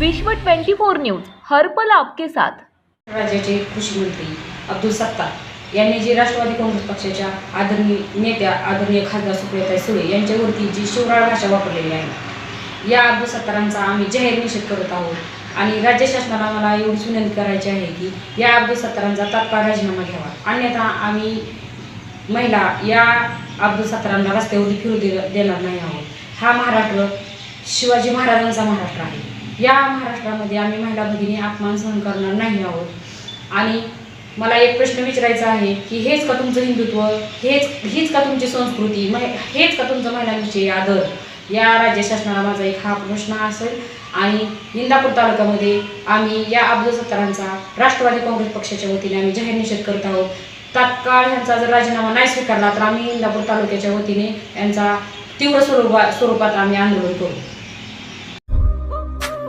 विश्व 24 न्यूज हर्पल आपके साथ. राज्याचे कृषी मंत्री अब्दुल सत्तार यांनी जी राष्ट्रवादी काँग्रेस पक्षाच्या आदरणीय नेत्या आदरणीय खासदार सुप्रियाताई सुळे यांच्यावरती जी शिवराळ भाषा वापरलेली आहे या अब्दुल सत्तारांचा आम्ही जाहीर निषेध करत आहोत. आणि राज्य शासनाला मला एवढीच विनंती करायची आहे की या अब्दुल सत्तारांचा तात्काळ राजीनामा घ्यावा. अन्यथा आम्ही महिला या अब्दुल सत्तारांना रस्त्यावरती फिरू दे देणार नाही आहोत. हा महाराष्ट्र शिवाजी महाराजांचा महाराष्ट्र आहे. या महाराष्ट्रामध्ये आम्ही महिला भगिनी अपमान सहन करणार नाही आहोत. आणि मला एक प्रश्न विचारायचा आहे की हेच का तुमचं हिंदुत्व हेच हीच का तुमची संस्कृती मह हेच का तुमचं महिलांविषयी आदर? या राज्य शासनाला माझा एक हा प्रश्न असेल. आणि इंदापूर तालुक्यामध्ये आम्ही या अब्दुल सत्तारांचा राष्ट्रवादी काँग्रेस पक्षाच्या वतीने आम्ही जाहीर निषेध करत आहोत. तात्काळ ह्यांचा जर राजीनामा नाही स्वीकारला तर आम्ही इंदापूर तालुक्याच्या वतीने यांचा तीव्र स्वरूपा स्वरूपात आम्ही आंदोलन करू.